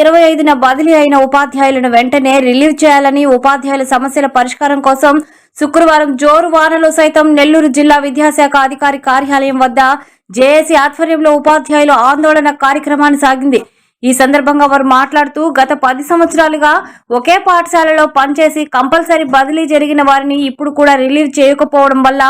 ఇరవై ఐదున బదిలీ అయిన ఉపాధ్యాయులను వెంటనే రిలీవ్ చేయాలని ఉపాధ్యాయుల సమస్యల పరిష్కారం కోసం శుక్రవారం జోరు వానలో సైతం నెల్లూరు జిల్లా విద్యాశాఖ అధికారి కార్యాలయం వద్ద జేఏసీ ఆధ్వర్యంలో ఉపాధ్యాయులు ఆందోళన కార్యక్రమాన్ని సాగింది. ఈ సందర్భంగా వారు మాట్లాడుతూ గత పది సంవత్సరాలుగా ఒకే పాఠశాలలో పనిచేసి కంపల్సరీ బదిలీ జరిగిన వారిని ఇప్పుడు కూడా రిలీవ్ చేయకపోవడం వల్ల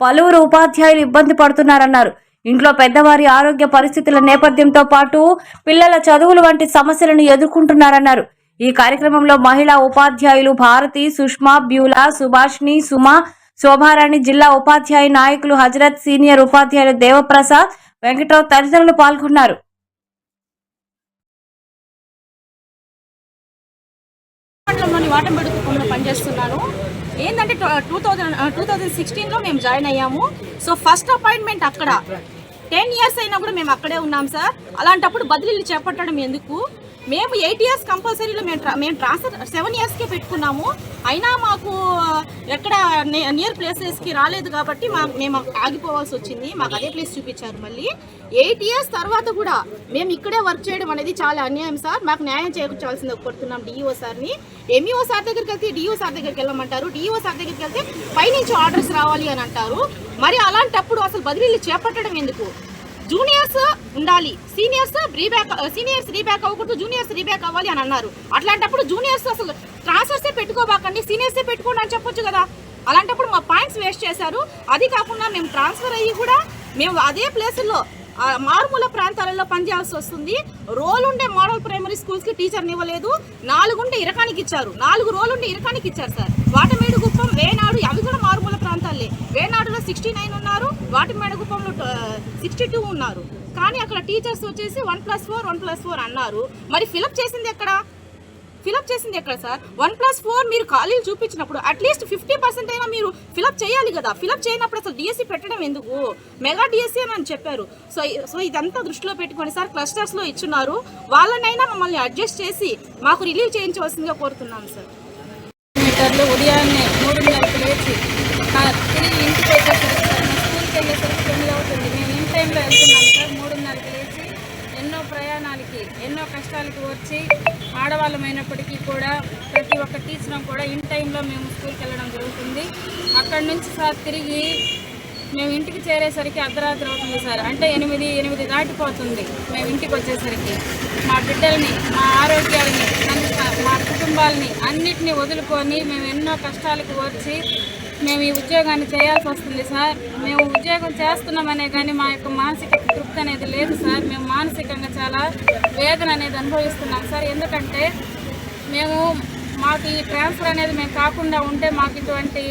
పలువురు ఉపాధ్యాయులు ఇబ్బంది పడుతున్నారన్నారు. ఇంట్లో పెద్దవారి ఆరోగ్య పరిస్థితుల నేపథ్యంతో పాటు పిల్లల చదువులు వంటి సమస్యలను ఎదుర్కొంటున్నారన్నారు. ఈ కార్యక్రమంలో మహిళా ఉపాధ్యాయులు భారతి సుష్మా బ్యూలా సుభాష్ని సుమ శోభారాణి జిల్లా ఉపాధ్యాయ నాయకులు హజరత్ సీనియర్ ఉపాధ్యాయులు దేవప్రసాద్ వెంకట్రావు తదితరులు పాల్గొన్నారు. మండలంలోని పనిచేస్తున్నాను. ఏంటంటే టూ థౌజండ్ టూ థౌజండ్ సిక్స్టీన్లో మేము జాయిన్ అయ్యాము. సో ఫస్ట్ అపాయింట్మెంట్ అక్కడ. టెన్ ఇయర్స్ అయినా కూడా మేము అక్కడే ఉన్నాం సార్. అలాంటప్పుడు బదిలీలు చేపట్టడం ఎందుకు? మేము ఎయిట్ ఇయర్స్ కంపల్సరీలో మేము ట్రా- మేము ట్రాన్స్ఫర్ సెవెన్ ఇయర్స్కే పెట్టుకున్నాము. అయినా మాకు ఎక్కడ నియర్ ప్లేసెస్కి రాలేదు కాబట్టి మా మేము ఆగిపోవాల్సి వచ్చింది. మాకు అదే ప్లేస్ చూపించారు మళ్ళీ. ఎయిట్ ఇయర్స్ తర్వాత కూడా మేము ఇక్కడే వర్క్ చేయడం అనేది చాలా అన్యాయం సార్. మాకు న్యాయం చేకూర్చాల్సింది కోరుతున్నాం డిఈఓ సార్ని. ఎంఈఓ సార్ దగ్గరికి వెళ్తే డిఈఓ సార్ దగ్గరికి వెళ్ళమంటారు. డిఈఓ సార్ దగ్గరికి వెళ్తే పైనుంచి ఆర్డర్స్ రావాలి అని అంటారు. మరి అలాంటప్పుడు అసలు బదిలీలు చేపట్టడం ఎందుకు? జూనియర్స్ ఉండాలి. సీనియర్స్ రీబ్యాక్ సీనియర్స్ రీబ్యాక్ అవ్వకూడదు జూనియర్స్ రీబ్యాక్ అవ్వాలి అని అన్నారు. అట్లాంటప్పుడు జూనియర్స్ అసలు ట్రాన్స్ఫర్సే పెట్టుకోబాకండి సీనియర్సే పెట్టుకోండి అని చెప్పొచ్చు కదా. అలాంటప్పుడు మా పాయింట్స్ వేస్ట్ చేశారు. అది కాకుండా మేము ట్రాన్స్ఫర్ అయ్యి కూడా మేము అదే ప్లేసుల్లో మారుమూల ప్రాంతాలలో పనిచేయాల్సి వస్తుంది. రోల్ ఉండే మోడల్ ప్రైమరీ స్కూల్స్కి టీచర్ని ఇవ్వలేదు. నాలుగుంటే ఇరకానికి ఇచ్చారు. నాలుగు రోల్ ఉంటే ఇరకానికి ఇచ్చారు సార్ వాటమేడుగుప్పం వేనాడు అవి కూడా మారుమూల ప్రాంతాలే. వేనాడులో సిక్స్టీ నైన్ ఉన్నారు వాటమేడుగుప్పంలో సిక్స్టీ టూ ఉన్నారు. కానీ అక్కడ టీచర్స్ వచ్చేసి one plus four one plus four అన్నారు. మరి ఫిలప్ చేసింది ఎక్కడ? ఫిలప్ చేసింది ఎక్కడ సార్? వన్ ప్లస్ ఫోర్ మీరు ఖాళీలు చూపించినప్పుడు అట్లీస్ట్ ఫిఫ్టీ పర్సెంట్ అయినా మీరు ఫిలప్ చేయాలి కదా. ఫిలప్ చేయనప్పుడు అసలు డిఎస్సి పెట్టడం ఎందుకు? మెగా డిఎస్సి అని చెప్పారు. సో సో ఇదంతా దృష్టిలో పెట్టుకొని సార్ క్లస్టర్స్లో ఇచ్చున్నారు. వాళ్ళనైనా మమ్మల్ని అడ్జస్ట్ చేసి మాకు రిలీవ్ చేయించవలసిందిగా కోరుతున్నాం సార్. మీటర్లు ఉదయాన్నే మూడున్నరకు లేచి తిరిగి ఇంటికి వచ్చేసరికి సార్ స్కూల్కి వెళ్ళేసరికి తొమ్మిది అవుతుంది. మేము ఇన్ టైంలో వెళ్తున్నాం సార్. మూడున్నరకు లేచి ఎన్నో ప్రయాణాలకి ఎన్నో కష్టాలకి వచ్చి ఆడవాళ్ళమైనప్పటికీ కూడా ప్రతి ఒక్క టీచర్ కూడా ఇన్ టైంలో మేము స్కూల్కి వెళ్ళడం జరుగుతుంది. అక్కడి నుంచి సార్ తిరిగి మేము ఇంటికి చేరేసరికి అర్ధరాత్రి అవుతుంది సార్. అంటే ఎనిమిది ఎనిమిది దాటిపోతుంది మేము ఇంటికి వచ్చేసరికి. మా బిడ్డల్ని మా ఆరోగ్యాలని మా కుటుంబాలని అన్నిటినీ వదులుకొని మేము ఎన్నో కష్టాలకు వచ్చి మేము ఈ ఉద్యోగాన్ని చేయాల్సి వస్తుంది సార్. మేము ఉద్యోగం చేస్తున్నామనే కానీ మా యొక్క మానసిక తృప్తి అనేది లేదు సార్. మేము మానసికంగా చాలా వేదన అనేది అనుభవిస్తున్నాం సార్. ఎందుకంటే మేము మాకు ఈ ట్రాన్స్ఫర్ అనేది మేము కాకుండా ఉంటే మాకు ఇటువంటి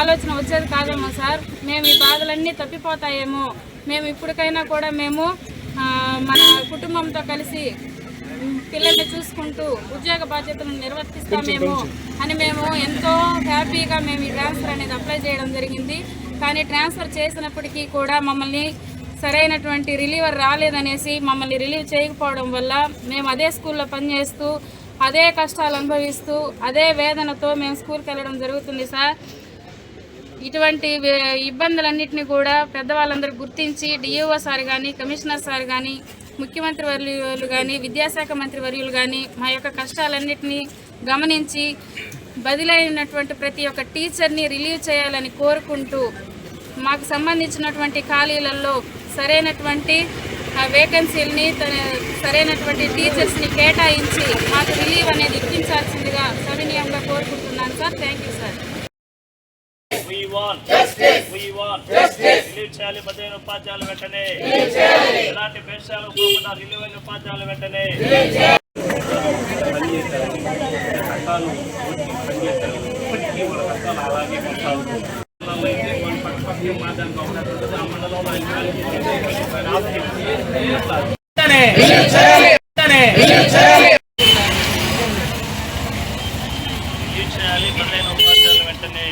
ఆలోచన వచ్చేది కాదేమో సార్. మేము ఈ బాధలన్నీ తప్పిపోతాయేమో. మేము ఇప్పటికైనా కూడా మేము మన కుటుంబంతో కలిసి పిల్లల్ని చూసుకుంటూ ఉద్యోగ బాధ్యతలను నిర్వర్తిస్తామేమో అని మేము ఎంతో హ్యాపీగా మేము ఈ ట్రాన్స్ఫర్ అనేది అప్లై చేయడం జరిగింది. కానీ ట్రాన్స్ఫర్ చేసినప్పటికీ కూడా మమ్మల్ని సరైనటువంటి రిలీవర్ రాలేదనేసి మమ్మల్ని రిలీవ్ చేయకపోవడం వల్ల మేము అదే స్కూల్లో పనిచేస్తూ అదే కష్టాలు అనుభవిస్తూ అదే వేదనతో మేము స్కూల్కి వెళ్ళడం జరుగుతుంది సార్. ఇటువంటి ఇబ్బందులన్నింటినీ కూడా పెద్దవాళ్ళందరూ గుర్తించి డిఈఓ సార్ కానీ కమిషనర్ సార్ కానీ ముఖ్యమంత్రి వర్యులు కానీ విద్యాశాఖ మంత్రి వర్యులు కానీ మా యొక్క కష్టాలన్నింటినీ గమనించి బదిలైనటువంటి ప్రతి ఒక్క టీచర్ని రిలీవ్ చేయాలని కోరుకుంటూ మాకు సంబంధించినటువంటి ఖాళీలలో సరైనటువంటి ఆ వేకెన్సీలని సరైనటువంటి టీచర్స్ని కేటాయించి మాకు రిలీవ్ అనేది ఇప్పించాల్సిందిగా Want. Justice. We want. Justice. Relieve చేయాలి బదిలైన ఉపాధ్యాయులు వెంటనే. ఎలాంటి భేషాలు పోకుండా రిలీవ్ అయిన ఉపాధ్యాయులు వెంటనే. ఇప్పటికీ అలాగే రిలీవ్ చేయాలి చేయాలి బదిలైన ఉపాధ్యాయులు వెంటనే.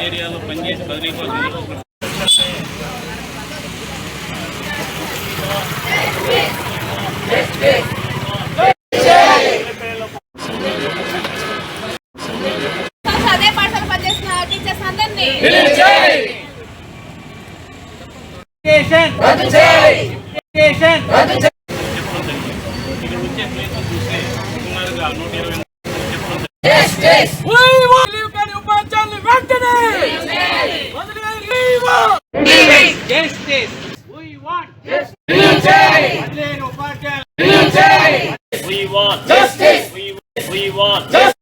ఏరియాలో పనిచేసి బదిలీ కోసం చేసేషన్ రద్దు చేయాలి చేసేషన్ రద్దు చేయాలి ఇక్కడ వచ్చే ప్లేస్ చూస్తే సుమారుగా 120 jus jus we want leave కని ఉపాధ్యాయులు వెంటనే jus jus we want jus leave చేయాలి ఉపాధ్యాయులు లీవ్ చేయాలి we want justice we want jus